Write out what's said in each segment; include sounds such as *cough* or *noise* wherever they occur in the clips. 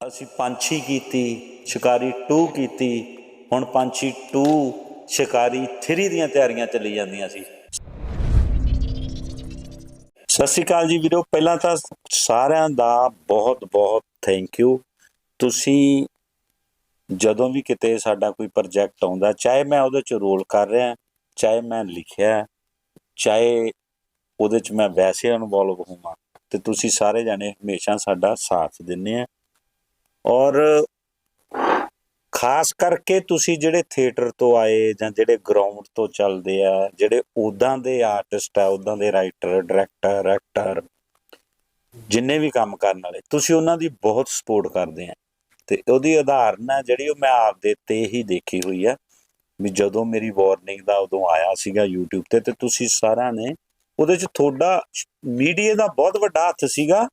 ਅਸੀਂ ਪੰਛੀ ਕੀਤੀ, ਸ਼ਿਕਾਰੀ 2 ਕੀਤੀ, ਹੁਣ ਪੰਛੀ 2 ਸ਼ਿਕਾਰੀ 3 ਦੀਆਂ ਤਿਆਰੀਆਂ ਚੱਲੀ ਜਾਂਦੀਆਂ ਸੀ। ਸਤਿ ਸ਼੍ਰੀ ਅਕਾਲ ਜੀ ਵੀਰੋ, ਪਹਿਲਾਂ ਤਾਂ ਸਾਰਿਆਂ ਦਾ ਬਹੁਤ ਬਹੁਤ ਥੈਂਕ ਯੂ ਤੁਸੀਂ ਜਦੋਂ ਵੀ ਕਿਤੇ ਸਾਡਾ ਕੋਈ ਪ੍ਰੋਜੈਕਟ ਆਉਂਦਾ, ਚਾਹੇ ਮੈਂ ਉਹਦੇ ਚ ਰੋਲ ਕਰ ਰਿਹਾ, ਚਾਹੇ ਮੈਂ ਲਿਖਿਆ, ਚਾਹੇ ਉਹਦੇ ਚ ਮੈਂ ਵੈਸੇ ਇਨਵੋਲਵ ਹੋਵਾਂ, ਤੇ ਤੁਸੀਂ ਸਾਰੇ ਜਾਣੇ ਹਮੇਸ਼ਾ ਸਾਡਾ ਸਾਥ ਦਿੰਦੇ ਆ। ਔਰ ਖਾਸ ਕਰਕੇ ਤੁਸੀਂ ਜਿਹੜੇ ਥੀਏਟਰ ਤੋਂ ਆਏ ਜਾਂ ਜਿਹੜੇ ਗਰਾਊਂਡ ਤੋਂ ਚੱਲਦੇ ਆ, ਜਿਹੜੇ ਉਦਾਂ ਦੇ ਆਰਟਿਸਟ ਆ ਉਦਾਂ ਦੇ ਰਾਈਟਰ, ਡਾਇਰੈਕਟਰ, ਐਕਟਰ, ਜਿੰਨੇ ਵੀ ਕੰਮ ਕਰਨ ਵਾਲੇ, ਤੁਸੀਂ ਉਹਨਾਂ ਦੀ ਬਹੁਤ ਸਪੋਰਟ ਕਰਦੇ ਆ। ਤੇ ਉਹਦੀ ਉਦਾਹਰਨ ਹੈ ਜਿਹੜੀ ਉਹ ਮੈਂ ਆਪਦੇ ਤੇ ਹੀ ਦੇਖੀ ਹੋਈ ਆ, ਵੀ ਜਦੋਂ ਮੇਰੀ ਵਾਰਨਿੰਗ ਦਾ ਉਦੋਂ ਆਇਆ ਸੀਗਾ YouTube ਤੇ ਤੇ ਤੁਸੀਂ ਸਾਰਿਆਂ ਨੇ ਉਹਦੇ ਚ ਤੁਹਾਡਾ ਮੀਡੀਆ ਦਾ ਬਹੁਤ ਵੱਡਾ ਹੱਥ ਸੀਗਾ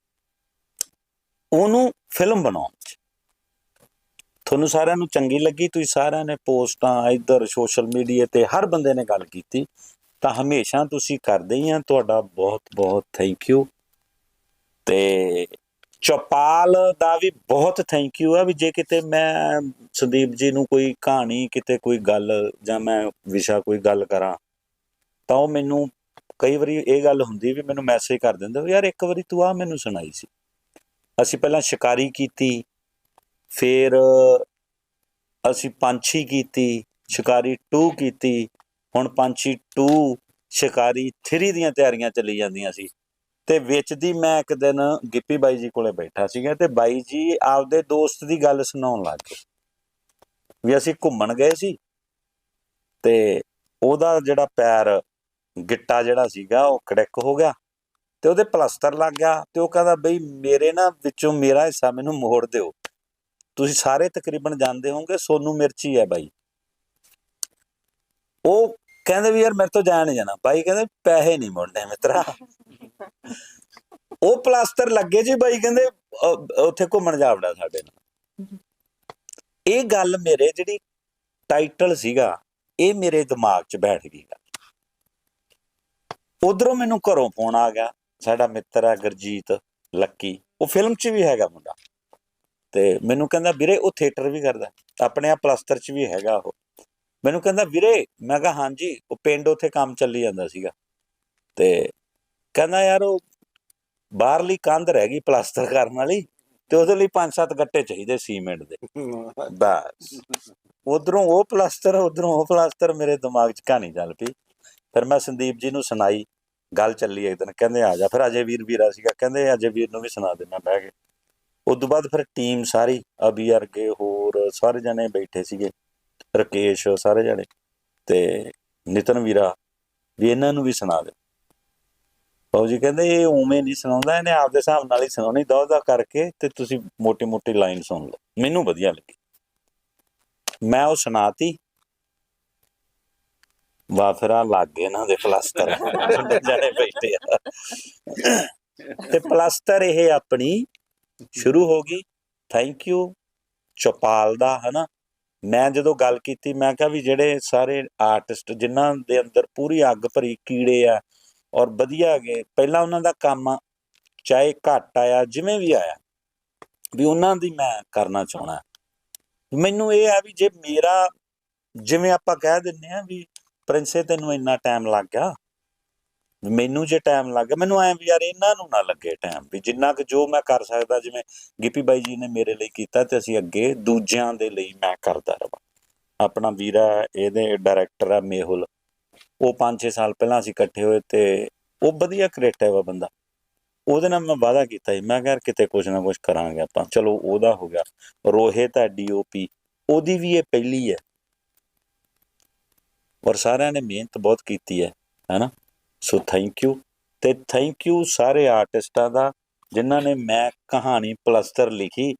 ਉਹਨੂੰ ਫਿਲਮ ਬਣਾਉਣ ਚ। ਤੁਹਾਨੂੰ ਸਾਰਿਆਂ ਨੂੰ ਚੰਗੀ ਲੱਗੀ, ਤੁਸੀਂ ਸਾਰਿਆਂ ਨੇ ਪੋਸਟਾਂ ਇੱਧਰ ਸੋਸ਼ਲ ਮੀਡੀਆ ਤੇ ਹਰ ਬੰਦੇ ਨੇ ਗੱਲ ਕੀਤੀ, ਤਾਂ ਹਮੇਸ਼ਾ ਤੁਸੀਂ ਕਰਦੇ ਹੀ ਆ, ਤੁਹਾਡਾ ਬਹੁਤ ਬਹੁਤ ਥੈਂਕ ਯੂ ਤੇ ਚੌਪਾਲ ਦਾ ਵੀ ਬਹੁਤ ਥੈਂਕ ਯੂ ਆ ਵੀ ਜੇ ਕਿਤੇ ਮੈਂ ਸੰਦੀਪ ਜੀ ਨੂੰ ਕੋਈ ਕਹਾਣੀ, ਕਿਤੇ ਕੋਈ ਗੱਲ ਜਾਂ ਮੈਂ ਵਿਸ਼ਾ ਕੋਈ ਗੱਲ ਕਰਾਂ, ਤਾਂ ਉਹ ਮੈਨੂੰ ਕਈ ਵਾਰੀ ਇਹ ਗੱਲ ਹੁੰਦੀ ਵੀ ਮੈਨੂੰ ਮੈਸੇਜ ਕਰ ਦਿੰਦੇ ਯਾਰ ਇੱਕ ਵਾਰੀ ਤੂੰ ਆ ਮੈਨੂੰ ਸੁਣਾਈ ਸੀ। ਅਸੀਂ ਪਹਿਲਾਂ ਸ਼ਿਕਾਰੀ ਕੀਤੀ ਫਿਰ ਅਸੀਂ ਪੰਛੀ ਕੀਤੀ, ਸ਼ਿਕਾਰੀ 2 ਕੀਤੀ, ਹੁਣ ਪੰਛੀ 2 ਸ਼ਿਕਾਰੀ 3 ਦੀਆਂ ਤਿਆਰੀਆਂ ਚੱਲੀ ਜਾਂਦੀਆਂ ਸੀ। ਤੇ ਵਿੱਚ ਦੀ ਮੈਂ ਇੱਕ ਦਿਨ ਗਿੱਪੀ ਬਾਈ ਜੀ ਕੋਲੇ ਬੈਠਾ ਸੀਗਾ ਤੇ ਬਾਈ ਜੀ ਆਪਦੇ ਦੋਸਤ ਦੀ ਗੱਲ ਸੁਣਾਉਣ ਲੱਗ ਗਏ। ਵੀ ਅਸੀਂ ਘੁੰਮਣ ਗਏ ਸੀ ਤੇ ਉਹਦਾ ਜਿਹੜਾ ਪੈਰ ਗਿੱਟਾ ਜਿਹੜਾ ਸੀਗਾ ਉਹ ਕੜਕ ਹੋ ਗਿਆ ਤੇ ਉਹਦੇ ਪਲਸਤਰ ਲੱਗ ਗਿਆ ਤੇ ਉਹ ਕਹਿੰਦਾ, ਬਈ ਮੇਰੇ ਨਾ ਵਿੱਚੋਂ ਮੇਰਾ ਹਿੱਸਾ ਮੈਨੂੰ ਮੋੜ ਦਿਓ। ਤੁਸੀਂ ਸਾਰੇ ਤਕਰੀਬਨ ਜਾਣਦੇ ਹੋਵੋਗੇ, ਸੋਨੂ ਮਿਰਚੀ ਹੈ ਬਾਈ। ਉਹ ਕਹਿੰਦੇ ਵੀ ਯਾਰ ਮੇਰੇ ਤੋਂ ਜਾਣ ਨਹੀਂ ਜਾਣਾ। ਬਾਈ ਕਹਿੰਦੇ ਪੈਸੇ ਨਹੀਂ ਮੁੜਨੇ ਮਿੱਤਰਾ। ਉਹ ਪਲਾਸਟਰ ਲੱਗੇ ਜੀ ਬਾਈ ਕਹਿੰਦੇ ਉੱਥੇ ਘੁੰਮਣ ਜਾਵੜਾ ਸਾਡੇ ਨਾਲ। ਇਹ ਗੱਲ ਮੇਰੇ ਜਿਹੜੀ ਟਾਈਟਲ ਸੀਗਾ, ਇਹ ਮੇਰੇ ਦਿਮਾਗ 'ਚ ਬੈਠ ਗਈ ਗੱਲ। ਉਧਰੋਂ ਮੈਨੂੰ ਘਰੋਂ ਫੋਨ ਆ ਗਿਆ, ਸਾਡਾ ਮਿੱਤਰ ਹੈ ਗੁਰਜੀਤ ਲੱਕੀ। ਉਹ ਫਿਲਮ 'ਚ ਵੀ ਹੈਗਾ ਮੁੰਡਾ। ਤੇ ਮੈਨੂੰ ਕਹਿੰਦਾ ਵੀਰੇ ਉਹ ਥੀਏਟਰ ਵੀ ਕਰਦਾ। ਆਪਣੇ ਆ ਪਲਸਤਰ 'ਚ ਵੀ ਹੈਗਾ ਉਹ। ਮੈਨੂੰ ਕਹਿੰਦਾ ਵੀਰੇ ਮੈਂ ਕਿਹਾ ਹਾਂਜੀ ਉਹ ਪਿੰਡ ਉੱਥੇ ਕੰਮ ਚੱਲੀ ਜਾਂਦਾ ਸੀਗਾ। ਤੇ ਕਹਿੰਦਾ ਯਾਰ ਉਹ ਬਾਹਰਲੀ ਕੰਧ ਰਹਿ ਗਈ ਪਲਾਸਟਰ ਕਰਨ ਵਾਲੀ ਤੇ ਉਹਦੇ ਲਈ ਪੰਜ ਸੱਤ ਗੱਟੇ ਚਾਹੀਦੇ ਸੀਮੈਂਟ ਦੇ। *laughs* ਬਸ। ਉਧਰੋਂ ਉਹ ਪਲਾਸਟਰ ਉਧਰੋਂ ਉਹ ਪਲਾਸਟਰ ਮੇਰੇ ਦਿਮਾਗ 'ਚ ਕਹਾਣੀ ਚੱਲ ਪਈ। ਫਿਰ ਮੈਂ ਸੰਦੀਪ ਜੀ ਨੂੰ ਸੁਣਾਈ ਗੱਲ ਚੱਲੀ ਇੱਕ ਦਿਨ। ਕਹਿੰਦੇ ਆ ਜਾ। ਫਿਰ ਅਜੇ ਵੀਰ ਵੀਰਾ ਸੀਗਾ। ਕਹਿੰਦੇ ਅਜੇ ਵੀਰ ਨੂੰ ਵੀ ਸੁਣਾ ਦੇਣਾ ਬਹਿ ਕੇ। ਉਸ ਤੋਂ ਬਾਅਦ ਫਿਰ ਟੀਮ ਸਾਰੀ ਅਬੀ ਵਰਗੇ ਹੋਰ ਸਾਰੇ ਜਣੇ ਬੈਠੇ ਸੀਗੇ ਰਕੇਸ਼ ਸਾਰੇ ਜਣੇ ਤੇ ਨਿਤਨ ਵੀਰਾ ਵੀ ਇਹਨਾਂ ਨੂੰ ਵੀ ਸੁਣਾ ਦੇ ਬਾਊ ਜੀ ਕਹਿੰਦੇ ਇਹ ਉਵੇਂ ਨਹੀਂ ਸੁਣਾਉਂਦਾ ਇਹਨੇ ਆਪਦੇ ਹਿਸਾਬ ਨਾਲ ਹੀ ਸੁਣਾਉਣੀ ਦੋ ਦਾ ਕਰਕੇ ਤੇ ਤੁਸੀਂ ਮੋਟੀ ਮੋਟੀ ਲਾਈਨ ਸੁਣ ਲਓ। ਮੈਨੂੰ ਵਧੀਆ ਲੱਗੀ। ਮੈਂ ਉਹ ਸੁਣਾਤੀ। ਵਾ ਫਿਰ ਆ ਲੱਗ ਗਏ ਇਹਨਾਂ ਦੇ ਪਲਸਤਰ। *laughs* ਜਣੇ ਬੈਠੇ ਆ। ਤੇ ਪਲਸਤਰ ਇਹ ਆਪਣੀ ਸ਼ੁਰੂ ਹੋ ਗਈ। ਥੈਂਕ ਯੂ ਚੌਪਾਲ ਦਾ, ਹਨਾ? ਮੈਂ ਜਦੋਂ ਗੱਲ ਕੀਤੀ, ਮੈਂ ਕਿਹਾ ਵੀ ਜਿਹੜੇ ਸਾਰੇ ਆਰਟਿਸਟ ਜਿਨ੍ਹਾਂ ਦੇ ਅੰਦਰ ਪੂਰੀ ਅੱਗ ਭਰੀ ਕੀੜੇ ਆ ਔਰ ਵਧੀਆ ਗਏ ਪਹਿਲਾਂ ਉਹਨਾਂ ਦਾ ਕੰਮ ਚਾਹੇ ਘੱਟ ਆਇਆ, ਜਿਵੇਂ ਵੀ ਆਇਆ, ਵੀ ਉਹਨਾਂ ਦੀ ਮੈਂ ਕਰਨਾ ਚਾਹਣਾ ਮੈਨੂੰ ਇਹ ਆ ਵੀ ਜੇ ਮੇਰਾ, ਜਿਵੇਂ ਆਪਾਂ ਕਹਿ ਦਿੰਨੇ ਆ ਵੀ, ਪ੍ਰਿੰਸੇ ਤੈਨੂੰ ਇੰਨਾ ਟਾਈਮ ਲੱਗ ਗਿਆ ਮੈਨੂੰ ਜੇ ਟਾਈਮ ਲੱਗ ਗਿਆ, ਮੈਨੂੰ ਐ ਵੀ ਯਾਰ ਇਹਨਾਂ ਨੂੰ ਨਾ ਲੱਗੇ ਟਾਈਮ ਵੀ ਜਿੰਨਾ ਕੁ ਜੋ ਮੈਂ ਕਰ ਸਕਦਾ, ਜਿਵੇਂ ਗਿੱਪੀ ਬਾਈ ਜੀ ਨੇ ਮੇਰੇ ਲਈ ਕੀਤਾ ਤੇ ਅਸੀਂ ਅੱਗੇ ਦੂਜਿਆਂ ਦੇ ਲਈ ਮੈਂ ਕਰਦਾ ਰਵਾਂ। ਆਪਣਾ ਵੀਰਾ, ਇਹਦੇ ਡਾਇਰੈਕਟਰ ਆ ਮੇਹੁਲ, ਉਹ 5-6 ਸਾਲ ਪਹਿਲਾਂ ਅਸੀਂ ਇਕੱਠੇ ਹੋਏ ਤੇ ਉਹ ਵਧੀਆ ਕ੍ਰੀਏਟਿਵ ਆ ਬੰਦਾ। ਉਹਦੇ ਨਾਲ ਮੈਂ ਵਾਅਦਾ ਕੀਤਾ ਸੀ, ਮੈਂ ਕਿਹਾ ਯਾਰ ਕਿਤੇ ਕੁਝ ਨਾ ਕੁਝ ਕਰਾਂਗੇ ਆਪਾਂ। ਚਲੋ ਉਹਦਾ ਹੋ ਗਿਆ। ਰੋਹਿਤ ਹੈ ਡੀਓਪੀ ਉਹਦੀ ਵੀ ਇਹ ਪਹਿਲੀ ਹੈ। ਔਰ ਸਾਰਿਆਂ ਨੇ ਮਿਹਨਤ ਬਹੁਤ ਕੀਤੀ ਹੈ, ਹੈਨਾ? ਸੋ ਥੈਂਕ ਯੂ ਤੇ ਥੈਂਕ ਯੂ ਸਾਰੇ ਆਰਟਿਸਟਾਂ ਦਾ ਜਿਨ੍ਹਾਂ ਨੇ ਮੈਂ ਕਹਾਣੀ ਪਲਸਤਰ ਲਿਖੀ